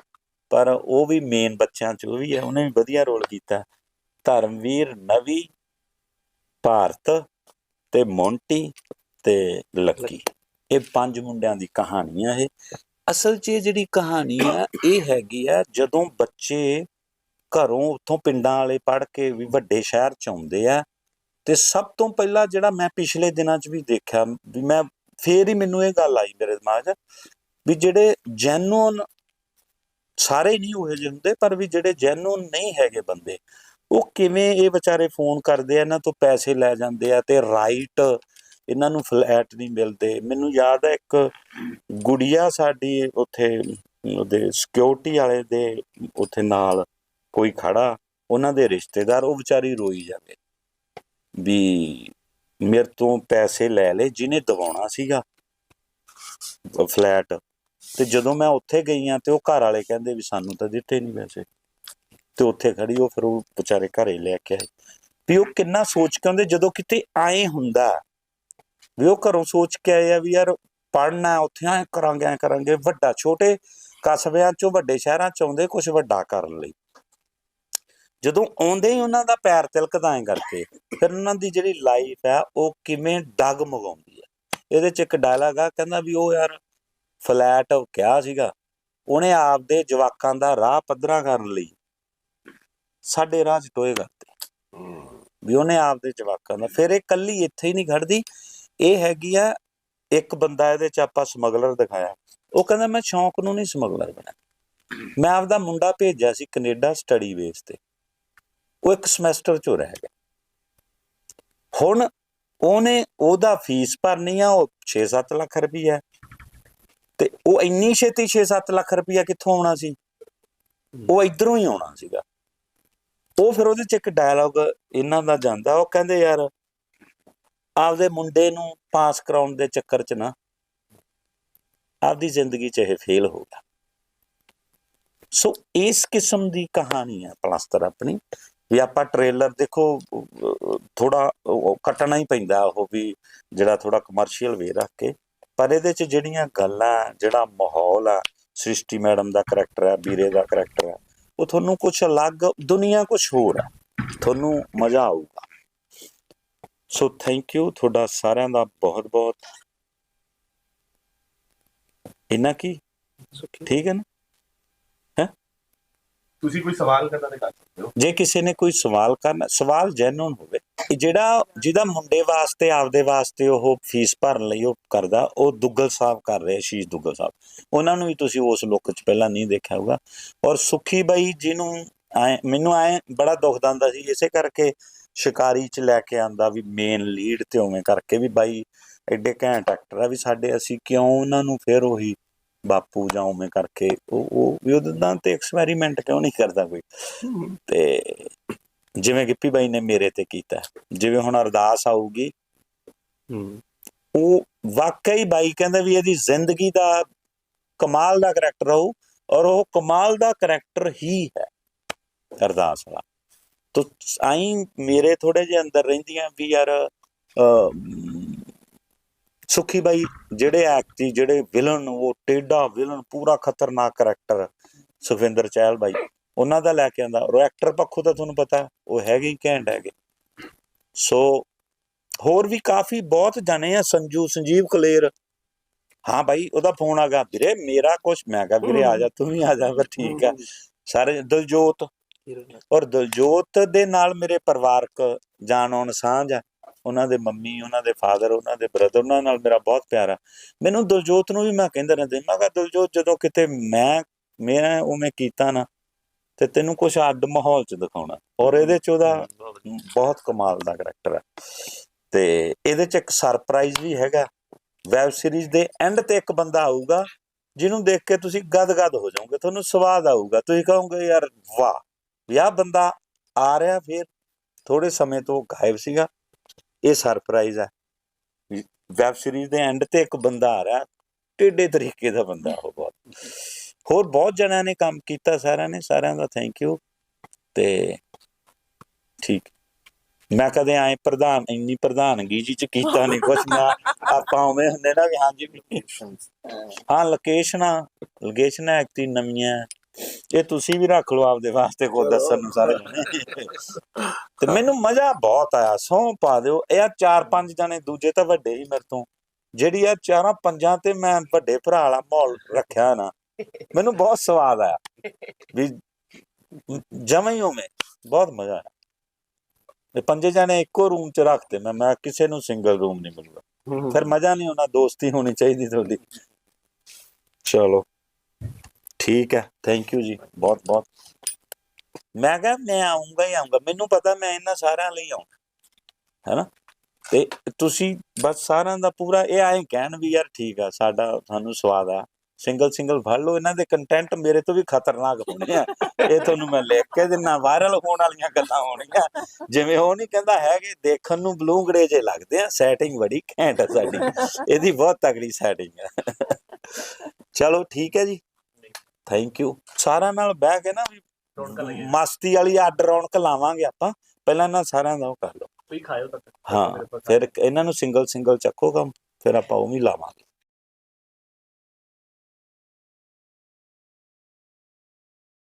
ਪਰ ਉਹ ਵੀ ਮੇਨ ਬੱਚਿਆਂ ਚ, ਉਹ ਵੀ ਹੈ, ਉਹਨੇ ਵੀ ਵਧੀਆ ਰੋਲ ਕੀਤਾ। ਧਰਮਵੀਰ, ਨਵੀ, ਭਾਰਤ ਤੇ ਮੌਂਟੀ ਤੇ ਲੱਕੀ। ਇਹ ਪੰਜ ਮੁੰਡਿਆਂ ਦੀ ਕਹਾਣੀ ਆ ਇਹ। ਅਸਲ 'ਚ ਇਹ ਜਿਹੜੀ ਕਹਾਣੀ ਆ, ਇਹ ਹੈਗੀ ਆ, ਜਦੋਂ ਬੱਚੇ ਘਰੋਂ ਉੱਥੋਂ ਪਿੰਡਾਂ ਵਾਲੇ ਪੜ ਕੇ ਵੀ ਵੱਡੇ ਸ਼ਹਿਰ ਚ ਆਉਂਦੇ ਆ, ਤੇ ਸਭ ਤੋਂ ਪਹਿਲਾਂ ਜਿਹੜਾ ਮੈਂ ਪਿਛਲੇ ਦਿਨਾਂ 'ਚ ਵੀ ਦੇਖਿਆ, ਵੀ ਮੈਂ ਫੇਰ ਹੀ ਮੈਨੂੰ ਇਹ ਗੱਲ ਆਈ ਮੇਰੇ ਦਿਮਾਗ 'ਚ, ਵੀ ਜਿਹੜੇ ਜੈਨੂਨ ਸਾਰੇ ਨਹੀਂ ਉਹੋ ਜਿਹੇ ਹੁੰਦੇ, ਪਰ ਵੀ ਜਿਹੜੇ ਜੈਨੂਨ ਨਹੀਂ ਹੈਗੇ ਬੰਦੇ, ਉਹ ਕਿਵੇਂ ਇਹ ਵਿਚਾਰੇ ਫੋਨ ਕਰਦੇ ਆ, ਇਹਨਾਂ ਤੋਂ ਪੈਸੇ ਲੈ ਜਾਂਦੇ ਆ ਤੇ ਰਾਈਟ ਇਹਨਾਂ ਨੂੰ ਫਲੈਟ ਨਹੀਂ ਮਿਲਦੇ। ਮੈਨੂੰ ਯਾਦ ਹੈ ਇੱਕ ਗੁੜੀਆ ਸਾਡੀ ਉੱਥੇ, ਉਹਦੇ ਸਿਕਿਉਰਿਟੀ ਵਾਲੇ ਦੇ ਉੱਥੇ ਨਾਲ ਕੋਈ ਖੜਾ, ਉਹਨਾਂ ਦੇ ਰਿਸ਼ਤੇਦਾਰ, ਉਹ ਵਿਚਾਰੀ ਰੋਈ ਜਾਵੇ ਵੀ ਮੇਰੇ ਤੋਂ ਪੈਸੇ ਲੈ ਲਏ ਜਿਹਨੇ ਦਿਵਾਉਣਾ ਸੀਗਾ ਫਲੈਟ ਤੇ ਜਦੋਂ ਮੈਂ ਉੱਥੇ ਗਈ ਆ ਤੇ ਉਹ ਘਰ ਵਾਲੇ ਕਹਿੰਦੇ ਵੀ ਸਾਨੂੰ ਤਾਂ ਦਿੱਤੇ ਨਹੀਂ ਵੈਸੇ ਤੇ ਉੱਥੇ ਖੜੀ ਉਹ ਫਿਰ ਉਹ ਵਿਚਾਰੇ ਘਰੇ ਲੈ ਕੇ ਆਏ। ਵੀ ਉਹ ਕਿੰਨਾ ਸੋਚ ਕੇ ਆਉਂਦੇ, ਜਦੋਂ ਕਿਤੇ ਆਏ ਹੁੰਦਾ, ਵੀ ਉਹ ਘਰੋਂ ਸੋਚ ਕੇ ਆਏ ਆ ਵੀ ਯਾਰ ਪੜਨਾ ਉੱਥੇ ਐ ਕਰਾਂਗੇ ਐ ਕਰਾਂਗੇ, ਵੱਡਾ, ਛੋਟੇ ਕਸਬਿਆਂ ਚੋਂ, ਵੱਡੇ ਸ਼ਹਿਰਾਂ ਚ ਆਉਂਦੇ ਕੁਝ ਵੱਡਾ ਕਰਨ ਲਈ। ਜਦੋਂ ਆਉਂਦੇ ਹੀ ਉਹਨਾਂ ਦਾ ਪੈਰ ਤਿਲਕਦਾ ਐ ਕਰਕੇ, ਫਿਰ ਉਹਨਾਂ ਦੀ ਜਿਹੜੀ ਲਾਈਫ ਹੈ, ਉਹ ਕਿਵੇਂ ਡਗ ਮਗਾਉਂਦੀ ਹੈ। ਇਹਦੇ ਚ ਇੱਕ ਡਾਇਲਾਗ ਆ, ਕਹਿੰਦਾ ਵੀ ਉਹ ਯਾਰ ਫਲੈਟ ਕਿਹਾ ਸੀਗਾ ਉਹਨੇ ਆਪਦੇ ਜਵਾਕਾਂ ਦਾ ਰਾਹ ਪੱਧਰਾ ਕਰਨ ਲਈ ਸਾਡੇ ਰਾਹ ਚ ਟੋਏ ਕਰਤੇ। ਵੀ ਉਹਨੇ ਆਪਦੇ ਜਵਾਕਾਂ ਦਾ ਫਿਰ ਇਹ ਕੱਲੀ ਇੱਥੇ ਹੀ ਨਹੀਂ ਖੜਦੀ। ਇਹ ਹੈਗੀ ਆ ਇੱਕ ਬੰਦਾ ਇਹਦੇ ਚ ਆਪਾਂ ਸਮਗਲਰ ਦਿਖਾਇਆ। ਉਹ ਕਹਿੰਦਾ ਮੈਂ ਸ਼ੌਂਕ ਨੂੰ ਨਹੀਂ ਸਮਗਲਰ ਬਣਾ ਮੈਂ ਆਪਦਾ ਮੁੰਡਾ ਭੇਜਿਆ ਸੀ ਕੈਨੇਡਾ ਸਟੱਡੀ ਬੇਸ ਤੇ। ਉਹ ਇੱਕ ਸਮੈਸਟਰ ਚ ਰਹਿ ਗਿਆ। ਹੁਣ ਉਹਨੇ ਉਹਦਾ ਫੀਸ ਭਰਨੀ ਆ ਉਹ 6-7 ਲੱਖ ਰੁਪਈਆ। ਤੇ ਉਹ ਇੰਨੀ ਛੇਤੀ 6-7 ਲੱਖ ਰੁਪਈਆ ਕਿੱਥੋਂ ਆਉਣਾ ਸੀ? ਉਹ ਇਧਰੋਂ ਹੀ ਆਉਣਾ ਸੀਗਾ। ਉਹ ਫਿਰ ਉਹਦੇ ਚ ਇੱਕ ਡਾਇਲੌਗ ਇਹਨਾਂ ਦਾ ਜਾਂਦਾ ਉਹ ਕਹਿੰਦੇ ਯਾਰ ਆਪਦੇ ਮੁੰਡੇ ਨੂੰ ਪਾਸ ਕਰਾਉਣ ਦੇ ਚੱਕਰ 'ਚ ਨਾ ਆਪਦੀ ਜ਼ਿੰਦਗੀ 'ਚ ਇਹ ਫੇਲ ਹੋ ਗਿਆ। ਸੋ ਇਸ ਕਿਸਮ ਦੀ ਕਹਾਣੀ ਹੈ ਪਲਸਤਰ ਆਪਣੀ। ਵੀ ਆਪਾਂ ਟ੍ਰੇਲਰ ਦੇਖੋ ਥੋੜਾ ਕੱਟਣਾ ਹੀ ਪੈਂਦਾ ਉਹ ਵੀ ਜਿਹੜਾ ਥੋੜਾ ਕਮਰਸ਼ੀਅਲ ਵੇ ਰੱਖ ਕੇ। ਪਰ ਇਹਦੇ 'ਚ ਜਿਹੜੀਆਂ ਗੱਲਾਂ ਜਿਹੜਾ ਮਾਹੌਲ ਆ ਸ੍ਰਿਸ਼ਟੀ ਮੈਡਮ ਦਾ ਕਰੈਕਟਰ ਹੈ ਵੀਰੇ ਦਾ ਕਰੈਕਟਰ ਹੈ ਉਹ ਤੁਹਾਨੂੰ ਕੁਝ ਅਲੱਗ ਦੁਨੀਆ ਕੁਝ ਹੋਰ ਹੈ ਤੁਹਾਨੂੰ ਮਜ਼ਾ ਆਊਗਾ। ਸੋ ਥੈਂਕ ਯੂ ਤੁਹਾਡਾ ਸਾਰਿਆਂ ਦਾ ਬਹੁਤ ਬਹੁਤ ਇਹਨਾਂ ਕੀ ਠੀਕ ਹੈ ਨਾ? ਤੁਸੀਂ ਕੋਈ ਸਵਾਲ ਕਰਨਾ ਤੇ ਕਰ ਸਕਦੇ ਹੋ। ਜੇ ਕਿਸੇ ਨੇ ਕੋਈ ਸਵਾਲ ਕਰਨਾ, ਸਵਾਲ ਜੈਨੂਨ ਹੋਵੇ ਜਿਹੜਾ ਜਿਹਦਾ ਮੁੰਡੇ ਵਾਸਤੇ, ਆਪਦੇ ਵਾਸਤੇ ਉਹ ਫੀਸ ਭਰਨ ਲਈ ਉਹ ਕਰਦਾ, ਉਹ ਦੁੱਗਲ ਸਾਹਿਬ ਕਰ ਰਹੇ ਸ਼ੀਸ਼ ਦੁੱਗਲ ਸਾਹਿਬ। ਉਹਨਾਂ ਨੂੰ ਵੀ ਤੁਸੀਂ ਉਸ ਲੁੱਕ 'ਚ ਪਹਿਲਾਂ ਨਹੀਂ ਦੇਖਿਆ ਹੋਊਗਾ। ਔਰ ਸੁਖੀ ਬਾਈ ਜਿਹਨੂੰ ਐਂ, ਮੈਨੂੰ ਐ ਬੜਾ ਦੁੱਖ ਦੰਦਾ ਸੀ, ਇਸੇ ਕਰਕੇ ਸ਼ਿਕਾਰੀ 'ਚ ਲੈ ਕੇ ਆਂਦਾ ਵੀ ਮੇਨ ਲੀਡ ਤੇ ਉਵੇਂ ਕਰਕੇ ਵੀ ਬਾਈ, ਐਡੇ ਘੈਂਟ ਐਕਟਰ ਆ ਵੀ ਸਾਡੇ ਅਸੀਂ ਕਿਉਂ ਉਹਨਾਂ ਨੂੰ ਫਿਰ ਉਹੀ ਬਾਪੂ ਜਾਂ ਉਵੇਂ ਕਰਕੇ ਉਹ ਉਹ ਵੀ ਉਹਦੇ ਨਾਲ ਤੇ ਐਕਸਪੈਰੀਮੈਂਟ ਕਿਉਂ ਨਹੀਂ ਕਰਦਾ ਕੋਈ? ਤੇ ਜਿਵੇਂ ਗਿੱਪੀ ਬਾਈ ਨੇ ਮੇਰੇ ਤੇ ਕੀਤਾ। ਜਿਵੇਂ ਹੁਣ ਅਰਦਾਸ ਆਊਗੀ। ਉਹ ਵਾਕਈ ਬਾਈ ਕਹਿੰਦਾ ਵੀ ਇਹਦੀ ਜ਼ਿੰਦਗੀ ਦਾ ਕਮਾਲ ਦਾ ਕਰੈਕਟਰ ਹੋਊ ਔਰ ਉਹ ਕਮਾਲ ਦਾ ਕਰੈਕਟਰ ਹੀ ਹੈ ਅਰਦਾਸ ਵਾਲਾ। ਤੋ ਆਈ ਮੇਰੇ ਥੋੜੇ ਜਿਹੇ ਅੰਦਰ ਰਹਿੰਦੀਆਂ ਵੀ ਯਾਰ ਸੁਖੀ ਬਾਈ ਜਿਹੜੇ ਐਕਟੀ ਜਿਹੜੇ ਵਿਲਨ ਉਹ ਟੇਡਾ ਵਿਲਨ ਪੂਰਾ ਖਤਰਨਾਕ ਕਰੈਕਟਰ ਸੁਖਵਿੰਦਰ ਚਹਿਲ ਬਾਈ। ਉਹਨਾਂ ਦਾ ਲੈ ਕੇ ਆਂਦਾ ਔਰ ਐਕਟਰ ਪੱਖੋਂ ਤਾਂ ਤੁਹਾਨੂੰ ਪਤਾ ਉਹ ਹੈਗੇ ਹੀ ਘੈਂਟ ਹੈਗੇ। ਸੋ ਹੋਰ ਵੀ ਕਾਫੀ ਬਹੁਤ ਜਾਣੇ ਆ ਸੰਜੂ ਸੰਜੀਵ ਕਲੇਰ। ਹਾਂ ਬਾਈ ਉਹਦਾ ਫੋਨ ਆ ਗਿਆ। ਵੀਰੇ ਮੇਰਾ ਕੁਛ ਮੈਂ ਕਿਹਾ ਵੀਰੇ ਆ ਜਾ ਤੂੰ ਵੀ ਆ ਜਾ ਫਿਰ ਠੀਕ ਆ। ਸਾਰੇ ਦਲਜੋਤ। ਔਰ ਦਲਜੋਤ ਦੇ ਨਾਲ ਮੇਰੇ ਪਰਿਵਾਰਕ ਜਾਣ ਆਉਣ ਸਾਂਝ ਆ। ਉਹਨਾਂ ਦੇ ਮੰਮੀ, ਉਹਨਾਂ ਦੇ ਫਾਦਰ ਉਹਨਾਂ ਦੇ ਬ੍ਰਦਰ ਉਹਨਾਂ ਨਾਲ ਮੇਰਾ ਬਹੁਤ ਪਿਆਰ ਆ। ਮੈਨੂੰ ਦਲਜੋਤ ਨੂੰ ਵੀ ਮੈਂ ਕਹਿੰਦਾ ਰਹਿੰਦਾ ਮੈਂ ਕਿਹਾ ਦਲਜੋਤ ਜਦੋਂ ਕਿਤੇ ਮੈਂ ਮੈਂ ਉਵੇਂ ਕੀਤਾ ਨਾ, ਤੇ ਤੈਨੂੰ ਕੁਝ ਅੱਡ ਮਾਹੌਲ ਚ ਦਿਖਾਉਣਾ। ਔਰ ਇਹਦੇ ਚ ਉਹਦਾ ਬਹੁਤ ਕਮਾਲ ਦਾ ਕਰੈਕਟਰ ਹੈ ਤੇ ਇਹਦੇ ਚ ਇੱਕ ਸਰਪ੍ਰਾਈਜ਼ ਵੀ ਹੈਗਾ। ਵੈਬ ਸੀਰੀਜ਼ ਦੇ ਐਂਡ ਤੇ ਇੱਕ ਬੰਦਾ ਆਊਗਾ, ਜਿਹਨੂੰ ਦੇਖ ਕੇ ਤੁਸੀਂ ਗਦਗਦ ਹੋ ਜਾਓਗੇ, ਤੁਹਾਨੂੰ ਸਵਾਦ ਆਊਗਾ। ਤੁਸੀਂ ਕਹੋਗੇ, ਯਾਰ ਵਾਹ, ਵੀ ਆਹ ਬੰਦਾ ਆ ਰਿਹਾ ਫਿਰ। ਥੋੜੇ ਸਮੇਂ ਤੋਂ ਗਾਇਬ ਸੀਗਾ। ਇਹ ਸਰਪ੍ਰਾਈਜ਼ ਹੈ ਵੈਬ ਸੀਰੀਜ਼ ਦੇ ਐਂਡ ਤੇ ਇੱਕ ਬੰਦਾ ਆ ਰਿਹਾ ਟੇਡੇ ਤਰੀਕੇ ਦਾ ਬੰਦਾ ਉਹ ਬਹੁਤ। ਹੋਰ ਬਹੁਤ ਜਣਿਆਂ ਨੇ ਕੰਮ ਕੀਤਾ, ਸਾਰਿਆਂ ਨੇ, ਸਾਰਿਆਂ ਦਾ ਥੈਂਕ ਯੂ ਤੇ ਠੀਕ। ਮੈਂ ਕਦੇ ਆਏ ਪ੍ਰਧਾਨ, ਇੰਨੀ ਪ੍ਰਧਾਨਗੀ ਜੀ ਚ ਕੀਤਾ ਨਹੀਂ ਕੁਛ ਨਾ ਆਪਾਂ ਉਵੇਂ ਹੁੰਦੇ ਨਾ ਵੀ ਹਾਂਜੀ ਹਾਂ ਲੋਕੇਸ਼ਨਾਂ ਲੋਕੇਸ਼ਨਾਂ ਐਕਟੀ ਨਵੀਆਂ। ਇਹ ਤੁਸੀਂ ਵੀ ਰੱਖ ਲਓ ਆਪਦੇ ਵਾਸਤੇ ਕੋਈ ਦੱਸਣ ਨੂੰ ਸਾਰੇ ਤੇ ਮੈਨੂੰ ਮਜ਼ਾ ਬਹੁਤ ਆਇਆ ਸੌ ਪਾ ਦਿਓ। ਇਹ ਚਾਰ ਪੰਜ ਜਣੇ ਦੂਜੇ ਤਾਂ ਵੱਡੇ ਹੀ ਮੇਰੇ ਤੋਂ। ਜਿਹੜੀ ਆ ਚਾਰਾਂ ਪੰਜਾਂ ਤੇ ਮੈਂ ਵੱਡੇ ਭਰਾ ਵਾਲਾ ਮਾਹੌਲ ਰੱਖਿਆ ਨਾ ਮੈਨੂੰ ਬਹੁਤ ਸਵਾਦ ਆਇਆ। ਵੀ ਜਮਾਂ ਹੀ ਉਵੇਂ ਬਹੁਤ ਮਜ਼ਾ ਆਇਆ। ਇਹ ਪੰਜੇ ਜਾਣੇ ਇੱਕੋ ਰੂਮ 'ਚ ਰੱਖਤੇ ਮੈਂ ਮੈਂ ਕਿਸੇ ਨੂੰ ਸਿੰਗਲ ਰੂਮ ਨਹੀਂ ਮਿਲੂਗਾ ਫਿਰ ਮਜ਼ਾ ਨਹੀਂ ਆਉਣਾ ਦੋਸਤੀ ਹੋਣੀ ਚਾਹੀਦੀ ਤੁਹਾਡੀ। ਚਲੋ ਠੀਕ ਹੈ। ਥੈਂਕ ਯੂ ਜੀ ਬਹੁਤ ਬਹੁਤ। ਮੈਂ ਕਿਹਾ ਮੈਂ ਆਉਂਗਾ ਹੀ ਆਉਂਗਾ ਮੈਨੂੰ ਪਤਾ ਮੈਂ ਇਹਨਾਂ ਸਾਰਿਆਂ ਲਈ ਆਉਣਾ ਹੈਨਾ? ਤੇ ਤੁਸੀਂ ਬਸ ਸਾਰਿਆਂ ਦਾ ਪੂਰਾ ਇਹ ਐਂ ਕਹਿਣ ਵੀ ਯਾਰ ਠੀਕ ਆ, ਸਾਡਾ ਸਾਨੂੰ ਸਵਾਦ ਆ, ਸਿੰਗਲ ਸਿੰਗਲ ਫੜ ਲਓ, ਇਹਨਾਂ ਦੇ ਕੰਟੈਂਟ ਮੇਰੇ ਤੋਂ ਵੀ ਖਤਰਨਾਕ ਹੋਣੇ ਆ, ਇਹ ਤੁਹਾਨੂੰ ਮੈਂ ਲਿਖ ਕੇ ਦਿਨਾ ਵਾਇਰਲ ਹੋਣ ਵਾਲੀਆਂ ਗੱਲਾਂ ਹੋਣਗੀਆਂ ਜਿਵੇਂ ਉਹ ਨਹੀਂ ਕਹਿੰਦਾ ਹੈਗੇ, ਦੇਖਣ ਨੂੰ ਬਲੂੰਗੜੇ ਜੇ ਲੱਗਦੇ ਆ ਸੈਟਿੰਗ ਬੜੀ ਘੈਂਟ ਆ ਸਾਡੀ, ਇਹਦੀ ਬਹੁਤ ਤਗੜੀ ਸੈਟਿੰਗ ਆ। ਚਲੋ ਠੀਕ ਹੈ ਜੀ ਥੈਂਕ ਯੂ ਸਾਰਿਆਂ ਨਾਲ ਬਹਿ ਕੇ ਨਾ ਵੀ ਰੌਣਕਾਂ ਮਸਤੀ ਵਾਲੀ ਅੱਡ ਰੌਣਕ ਲਾਵਾਂਗੇ ਆਪਾਂ। ਪਹਿਲਾਂ ਇਹਨਾਂ ਸਾਰਿਆਂ ਦਾ ਉਹ ਕਰ ਲਓ। ਤੁਸੀਂ ਖਾਇਓ ਤੱਕ ਹਾਂ ਫਿਰ ਇਹਨਾਂ ਨੂੰ ਸਿੰਗਲ ਸਿੰਗਲ ਚੱਕੋ ਕੰਮ ਫਿਰ ਆਪਾਂ ਉਹ ਵੀ ਲਾਵਾਂਗੇ।